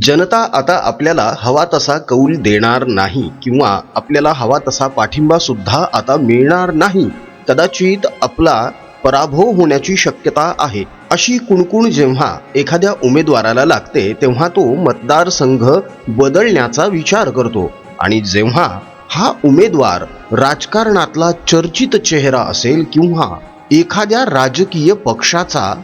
जनता आता आपल्याला हवा तसा कौल देणार नाही किंवा आपल्याला हवा तसा पाठिंबा सुद्धा आता मिळणार नाही. कदाचित आपला पराभव होण्याची शक्यता आहे. अशी कुणकुण जेव्हा एखाद्या उमेदवाराला लागते तेव्हा तो मतदारसंघ बदलण्याचा विचार करतो. आणि जेव्हा हा उमेदवार राजकारणातला चर्चित चेहरा असेल किंवा एखाद्या राजकीय पक्षाचा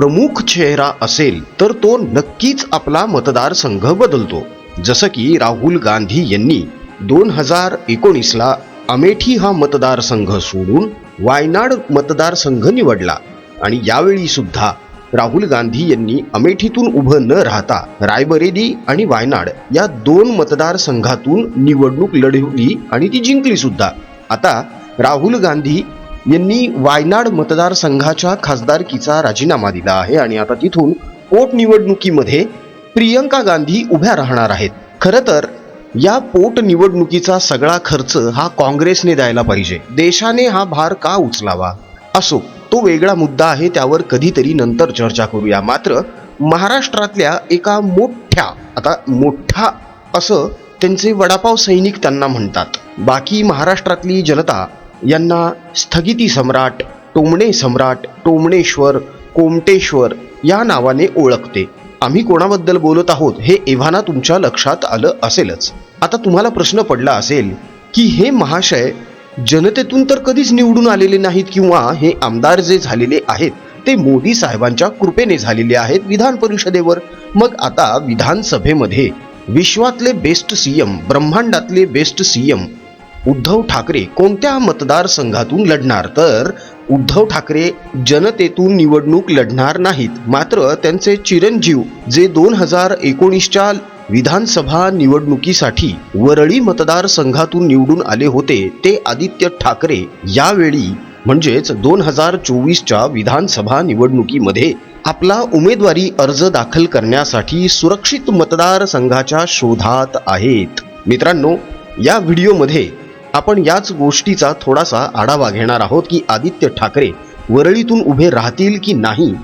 प्रमुख चेहरा असेल तर तो नक्कीच आपला मतदारसंघ बदलतो. जसं की राहुल गांधी यांनी दोन हजार एकोणीसला अमेठी हा मतदारसंघ सोडून वायनाड मतदारसंघ निवडला. आणि यावेळी सुद्धा राहुल गांधी यांनी अमेठीतून उभं न राहता रायबरेली आणि वायनाड या दोन मतदारसंघातून निवडणूक लढवली आणि ती जिंकली सुद्धा. आता राहुल गांधी यांनी वायनाड मतदारसंघाच्या खासदारकीचा राजीनामा दिला आहे आणि आता तिथून पोटनिवडणुकीमध्ये प्रियंका गांधी उभ्या राहणार आहेत. खरं तर या पोटनिवडणुकीचा सगळा खर्च हा काँग्रेसने द्यायला पाहिजे. देशाने हा भार का उचलावा? असो तो वेगळा मुद्दा आहे त्यावर कधीतरी नंतर चर्चा करूया. मात्र महाराष्ट्रातल्या एका मोठ्या आता मोठा असं त्यांचे वडापाव सैनिक त्यांना म्हणतात. बाकी महाराष्ट्रातली जनता यांना स्थगिती सम्राट टोमणे सम्राट टोमणेश्वर कोमटेश्वर या नावाने ओळखते. आम्ही कोणाबद्दल बोलत आहोत हे एव्हाना तुमच्या लक्षात आलं असेलच. आता तुम्हाला प्रश्न पडला असेल की हे महाशय जनतेतून तर कधीच निवडून आलेले नाहीत किंवा हे आमदार जे झालेले आहेत ते मोदी साहेबांच्या कृपेने झालेले आहेत विधान परिषदेवर. मग आता विधानसभेमध्ये विश्वातले बेस्ट सीएम ब्रह्मांडातले बेस्ट सीएम उद्धव ठाकरे कोणत्या मतदारसंघातून लढणार? तर उद्धव ठाकरे जनतेतून निवडणूक लढणार नाहीत. मात्र त्यांचे चिरंजीव जे दोन हजार एकोणीसच्या विधानसभा निवडणुकीसाठी वरळी मतदारसंघातून निवडून आले होते ते आदित्य ठाकरे यावेळी म्हणजेच दोन हजार चोवीसच्या विधानसभा निवडणुकीमध्ये आपला उमेदवारी अर्ज दाखल करण्यासाठी सुरक्षित मतदारसंघाच्या शोधात आहेत. मित्रांनो या व्हिडिओमध्ये आपण याच गोष्टीचा थोडासा आढावा घेणार आहोत की आदित्य ठाकरे वरळीतून उभे राहतील की नाही?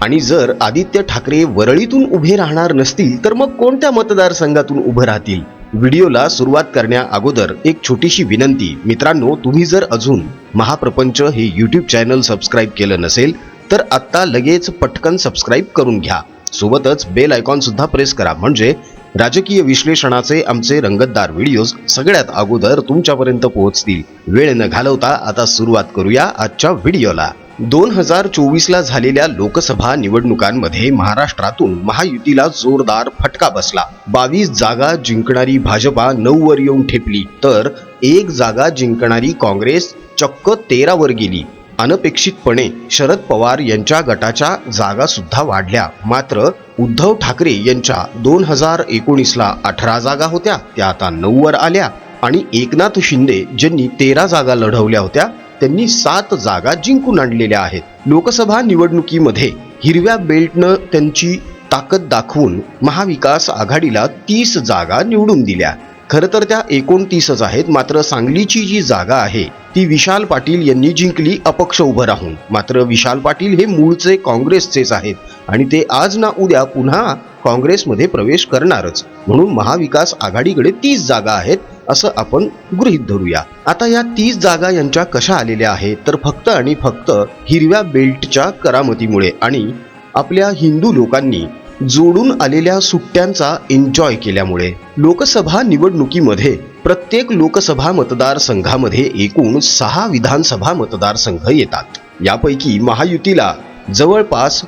आणि जर आदित्य ठाकरे वरळीतून उभे राहणार नसतील तर मग कोणत्या मतदारसंघातून उभे राहतील? व्हिडिओला सुरुवात करण्या अगोदर एक छोटीशी विनंती. मित्रांनो तुम्ही जर अजून महाप्रपंच हे यूट्यूब चॅनल सबस्क्राईब केलं नसेल तर आत्ता लगेच पटकन सबस्क्राईब करून घ्या. सोबतच बेल आयकॉन सुद्धा प्रेस करा. म्हणजे राजकीय विश्लेषणाचे आमचे रंगतदार व्हिडिओज सगळ्यात अगोदर तुमच्यापर्यंत पोहोचतील. वेळ न घालवता आता सुरुवात करूया आजच्या व्हिडिओला. दोन हजार चोवीसला झालेल्या लोकसभा निवडणुकांमध्ये महाराष्ट्रातून महायुतीला जोरदार फटका बसला. बावीस जागा जिंकणारी भाजपा नऊ वर येऊन ठेपली. तर एक जागा जिंकणारी काँग्रेस चक्क तेरावर गेली. अनपेक्षितपणे शरद पवार यांच्या गटाच्या जागा सुद्धा वाढल्या. मात्र उद्धव ठाकरे यांच्या दोन हजार एकोणीसला अठरा जागा होत्या त्या आता नऊ वर आल्या. आणि एकनाथ शिंदे ज्यांनी तेरा जागा लढवल्या होत्या त्यांनी सात जागा जिंकून आणलेल्या आहेत. लोकसभा निवडणुकीमध्ये हिरव्या बेल्टनं त्यांची ताकद दाखवून महाविकास आघाडीला तीस जागा निवडून दिल्या. खरं तर त्या एकोणतीसच आहेत मात्र सांगलीची जी जागा आहे ती विशाल पाटील यांनी जिंकली अपक्ष उभं राहून. मात्र विशाल पाटील हे मूळचे काँग्रेसचेच आहेत. आणि ते आज ना उद्या पुन्हा काँग्रेसमध्ये प्रवेश करणारच. म्हणून महाविकास आघाडीकडे तीस जागा आहेत असं आपण गृहीत धरूया. आता या तीस जागा यांच्या कशा आलेल्या आहेत? तर फक्त आणि फक्त हिरव्या बेल्टच्या करामतीमुळे आणि आपल्या हिंदू लोकांनी जोडून आलेल्या सुट्ट्यांचा एन्जॉय केल्यामुळे. लोकसभा निवडणुकीमध्ये प्रत्येक लोकसभा मतदारसंघामध्ये एकूण सहा विधानसभा मतदारसंघ येतात. यापैकी महायुतीला जवळपास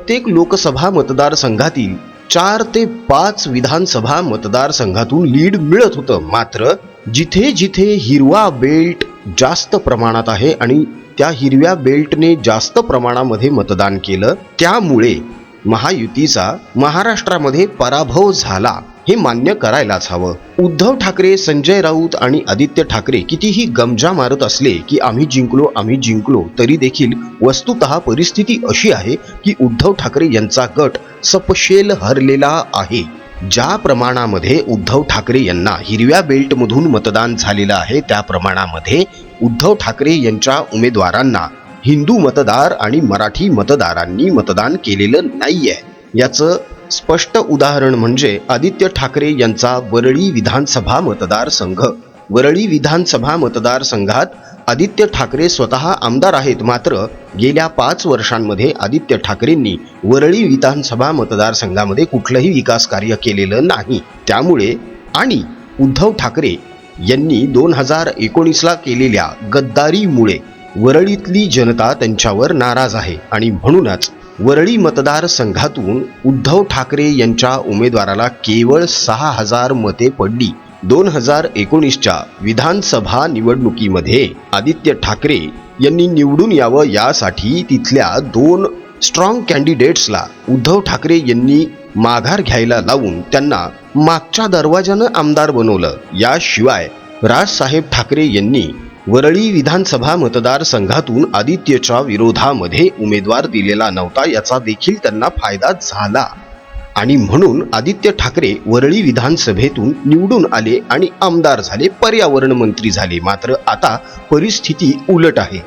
प्रत्येक लोकसभा मतदारसंघातील चार ते पाच विधानसभा मतदारसंघातून लीड मिळत होतं. मात्र जिथे जिथे हिरवा बेल्ट जास्त प्रमाणात आहे आणि त्या हिरव्या बेल्टने जास्त प्रमाणामध्ये मतदान केलं त्यामुळे महायुतीचा महाराष्ट्रामध्ये पराभव झाला. हे मान्य करायलाच हवं. उद्धव ठाकरे संजय राऊत आणि आदित्य ठाकरे कितीही गमजा मारत असले की आम्ही जिंकलो आम्ही जिंकलो तरी देखील वस्तुतः परिस्थिती अशी आहे की उद्धव ठाकरे यांचा गट सपशेल हरलेला आहे. ज्या प्रमाणामध्ये उद्धव ठाकरे यांना हिरव्या बेल्टमधून मतदान झालेलं आहे त्या प्रमाणामध्ये उद्धव ठाकरे यांच्या उमेदवारांना हिंदू मतदार आणि मराठी मतदारांनी मतदान केलेलं नाहीये. याचं स्पष्ट उदाहरण म्हणजे आदित्य ठाकरे यांचा वरळी विधानसभा मतदारसंघ वरळी विधानसभा मतदारसंघात आदित्य ठाकरे स्वतः आमदार आहेत मात्र गेल्या पाच वर्षांमध्ये आदित्य ठाकरेंनी वरळी विधानसभा मतदारसंघामध्ये कुठलंही विकास कार्य केलेलं नाही. त्यामुळे आणि उद्धव ठाकरे यांनी दोन हजार एकोणीसला केलेल्या गद्दारीमुळे वरळीतली जनता त्यांच्यावर नाराज आहे आणि म्हणूनच वरळी मतदारसंघातून उद्धव ठाकरे यांच्या उमेदवाराला केवळ सहा हजार मते पडली. दोन हजार एकोणीसच्या विधानसभा निवडणुकीमध्ये आदित्य ठाकरे यांनी निवडून यावं यासाठी तिथल्या दोन स्ट्रॉंग कॅन्डिडेट्सला उद्धव ठाकरे यांनी माघार घ्यायला लावून त्यांना मागच्या दरवाजानं आमदार बनवलं. याशिवाय राजसाहेब ठाकरे यांनी वरळी विधानसभा मतदारसंघातून आदित्यच्या विरोधामध्ये उमेदवार दिलेला नव्हता याचा देखील त्यांना फायदा झाला. आणि म्हणून आदित्य ठाकरे वरळी विधानसभेतून निवडून आले आणि आमदार झाले पर्यावरण मंत्री झाले. मात्र आता परिस्थिती उलट आहे.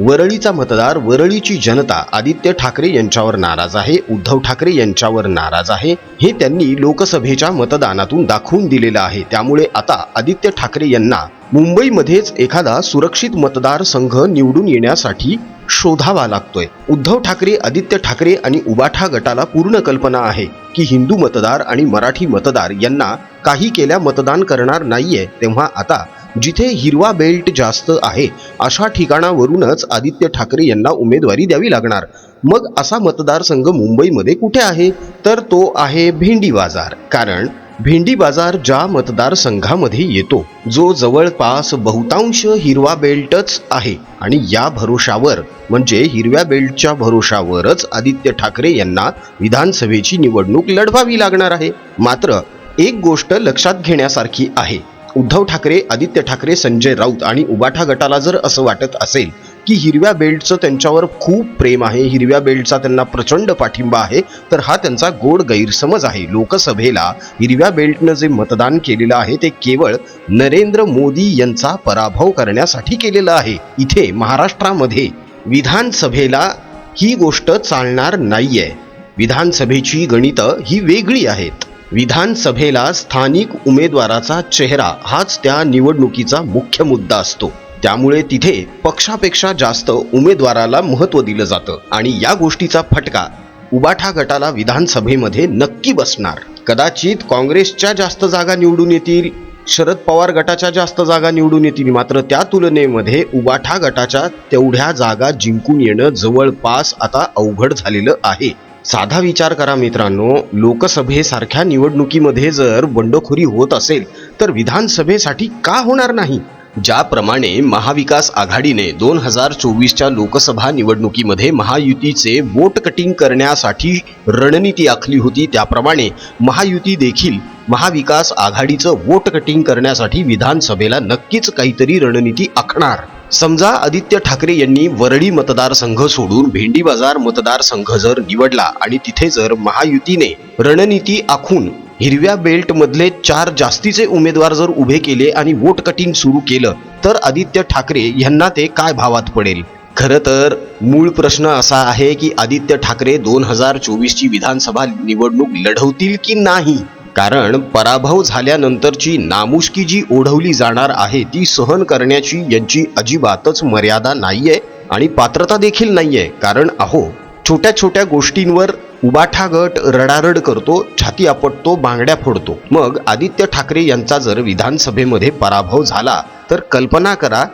वरळीचा मतदार वरळीची जनता आदित्य ठाकरे यांच्यावर नाराज आहे उद्धव ठाकरे यांच्यावर नाराज आहे हे त्यांनी लोकसभेच्या मतदानातून दाखवून दिलेलं आहे. त्यामुळे आता आदित्य ठाकरे यांना मुंबईमध्येच एखादा सुरक्षित मतदारसंघ निवडून येण्यासाठी शोधावा लागतोय. उद्धव ठाकरे आदित्य ठाकरे आणि उबाठा गटाला पूर्ण कल्पना आहे की हिंदू मतदार आणि मराठी मतदार यांना काही केल्या मतदान करणार नाहीये तेव्हा आता जिथे हिरवा बेल्ट जास्त आहे अशा ठिकाणावरूनच आदित्य ठाकरे यांना उमेदवारी द्यावी लागणार. मग असा मतदारसंघ मुंबईमध्ये कुठे आहे? तर तो आहे भेंडी बाजार. कारण भेंडी बाजार ज्या मतदारसंघामध्ये येतो जो जवळपास बहुतांश हिरवा बेल्टच आहे. आणि या भरोशावर म्हणजे हिरव्या बेल्टच्या भरोशावरच आदित्य ठाकरे यांना विधानसभेची निवडणूक लढवावी लागणार आहे. मात्र एक गोष्ट लक्षात घेण्यासारखी आहे. उद्धव ठाकरे आदित्य ठाकरे संजय राऊत आणि उबाठा गटाला जर असं वाटत असेल की हिरव्या बेल्टचं त्यांच्यावर खूप प्रेम आहे. हिरव्या बेल्टचा त्यांना प्रचंड पाठिंबा आहे. तर हा त्यांचा गोड गैरसमज आहे. लोकसभेला हिरव्या बेल्टनं जे मतदान केलेलं आहे ते केवळ नरेंद्र मोदी यांचा पराभव करण्यासाठी केलेलं आहे. इथे महाराष्ट्रामध्ये विधानसभेला ही गोष्ट चालणार नाहीये. विधानसभेची गणितं ही वेगळी आहेत. विधानसभेला स्थानिक उमेदवाराचा चेहरा हाच त्या निवडणुकीचा मुख्य मुद्दा असतो. त्यामुळे तिथे पक्षापेक्षा जास्त उमेदवाराला महत्त्व दिलं जातं आणि या गोष्टीचा फटका उबाठा गटाला विधानसभेमध्ये नक्की बसणार. कदाचित काँग्रेसच्या जास्त जागा निवडून येतील शरद पवार गटाच्या जास्त जागा निवडून येतील मात्र त्या तुलनेमध्ये उबाठा गटाच्या तेवढ्या जागा जिंकून येणं जवळपास आता अवघड झालेलं आहे. साधा विचार करा मित्रांनो लोकसभेसारख्या निवडणुकीमध्ये जर बंडखोरी होत असेल तर विधानसभेसाठी का होणार नाही? ज्याप्रमाणे महाविकास आघाडीने दोन हजार चोवीसच्या लोकसभा निवडणुकीमध्ये महायुतीचे वोट कटिंग करण्यासाठी रणनीती आखली होती. त्याप्रमाणे महायुती देखील महाविकास आघाडीचं वोट कटिंग करण्यासाठी विधानसभेला नक्कीच काहीतरी रणनीती आखणार. समजा आदित्य ठाकरे यांनी वरळी मतदारसंघ सोडून भेंडी बाजार मतदारसंघ जर निवडला आणि तिथे जर महायुतीने रणनीती आखून हिरव्या बेल्ट मधले चार जास्तीचे उमेदवार जर उभे केले आणि वोट कटिंग सुरू केलं तर आदित्य ठाकरे यांना ते काय भावात पडेल? खरं तर मूळ प्रश्न असा आहे की आदित्य ठाकरे दोन हजार चोवीसची विधानसभा निवडणूक लढवतील की नाही? कारण पराभव झाल्यानंतरची नामुष्की जी ओढवली जाणार आहे ती सहन करण्याची यांची अजिबातच मर्यादा नाहीये आणि पात्रता देखील नाहीये. कारण अहो छोट्या छोट्या गोष्टींवर उबाठा गट रडारड करतो छाती आपटतो बांगड्या फोडतो. मग आदित्य ठाकरे यांचा जर विधानसभेमध्ये पराभव झाला तर कल्पना करा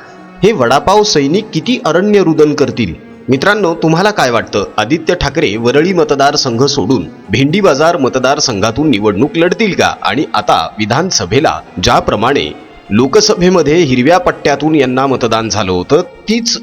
हे वडापाव सैनिक किती अरण्य रुदन करतील? मित्रांनो तुम्हाला काय वाटतं? आदित्य ठाकरे वरळी मतदारसंघ सोडून भेंडी बाजार मतदारसंघातून निवडणूक लढतील का? आणि आता विधानसभेला ज्याप्रमाणे लोकसभेमध्ये हिरव्या पट्ट्यातून यांना मतदान झालं होतं तीच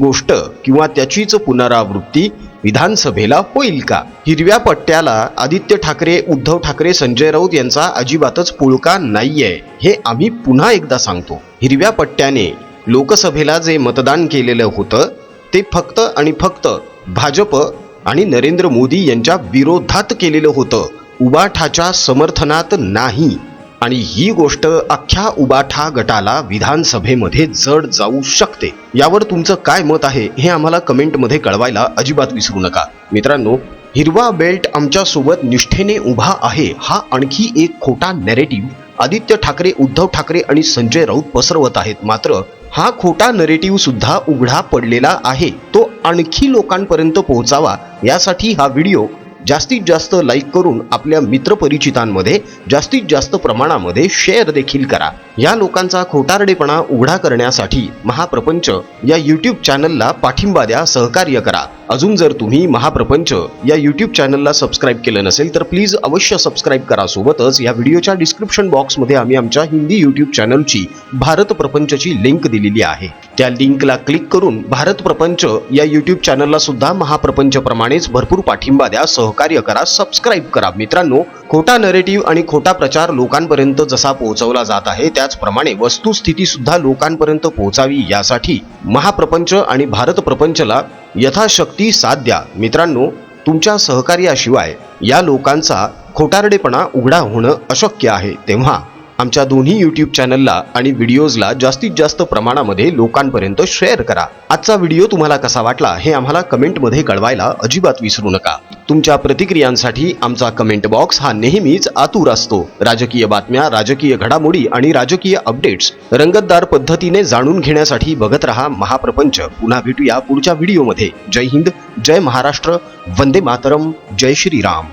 गोष्ट किंवा त्याचीच पुनरावृत्ती विधानसभेला होईल का? हिरव्या पट्ट्याला आदित्य ठाकरे उद्धव ठाकरे संजय राऊत यांचा अजिबातच पुळका नाहीये हे आम्ही पुन्हा एकदा सांगतो. हिरव्या पट्ट्याने लोकसभेला जे मतदान केलेलं होतं ते फक्त आणि फक्त भाजप आणि नरेंद्र मोदी यांच्या विरोधात केलेलं होतं. उबाठाच्या समर्थनात नाही. आणि ही गोष्ट अख्ख्या उबाठा गटाला विधानसभेमध्ये जड जाऊ शकते. यावर तुमचं काय मत आहे हे आम्हाला कमेंटमध्ये कळवायला अजिबात विसरू नका. मित्रांनो हिरवा बेल्ट आमच्यासोबत निष्ठेने उभा आहे हा आणखी एक खोटा नॅरेटिव्ह आदित्य ठाकरे उद्धव ठाकरे आणि संजय राऊत पसरवत आहेत. मात्र हा खोटा नरेटिव्ह सुद्धा उघडा पडलेला आहे. तो आणखी लोकांपर्यंत पोहोचावा यासाठी हा व्हिडिओ जास्तीत जास्त लाईक करून आपल्या मित्रपरिचितांमध्ये जास्तीत जास्त प्रमाणामध्ये शेअर देखील करा. या लोकांचा खोटारडेपणा उघडा करण्यासाठी महाप्रपंच या यूट्यूब चॅनलला पाठिंबा द्या सहकार्य करा. अजून जर तुम्ही महाप्रपंच या यूट्यूब चॅनलला सबस्क्राईब केलं नसेल तर प्लीज अवश्य सबस्क्राईब करा. सोबतच या व्हिडिओच्या डिस्क्रिप्शन बॉक्समध्ये आम्ही आमच्या हिंदी यूट्यूब चॅनलची भारत प्रपंचची लिंक दिलेली आहे. त्या लिंकला क्लिक करून भारत प्रपंच या यूट्यूब चॅनलला सुद्धा महाप्रपंचप्रमाणेच भरपूर पाठिंबा द्या सह सहकार्य करा सबस्क्राईब करा. मित्रांनो खोटा नरेटिव्ह आणि खोटा प्रचार लोकांपर्यंत जसा पोहोचवला जात आहे त्याचप्रमाणे वस्तुस्थिती सुद्धा लोकांपर्यंत पोहोचावी यासाठी महाप्रपंच आणि भारत प्रपंचला यथाशक्ती साथ द्या. मित्रांनो तुमच्या सहकार्याशिवाय या लोकांचा खोटारडेपणा उघडा होणं अशक्य आहे. तेव्हा आमच्या दोन्ही यूट्यूब चॅनलला आणि व्हिडिओजला जास्तीत जास्त प्रमाणामध्ये लोकांपर्यंत शेअर करा. आजचा व्हिडिओ तुम्हाला कसा वाटला हे आम्हाला कमेंटमध्ये कळवायला अजिबात विसरू नका. तुमच्या प्रतिक्रियांसाठी आमचा कमेंट बॉक्स हा नेहमीच आतुर असतो. राजकीय बातम्या राजकीय घडामोडी आणि राजकीय अपडेट्स रंगतदार पद्धतीने जाणून घेण्यासाठी बघत रहा महाप्रपंच. पुन्हा भेटूया पुढच्या व्हिडिओमध्ये जय हिंद जय महाराष्ट्र वंदे मातरम जय श्रीराम.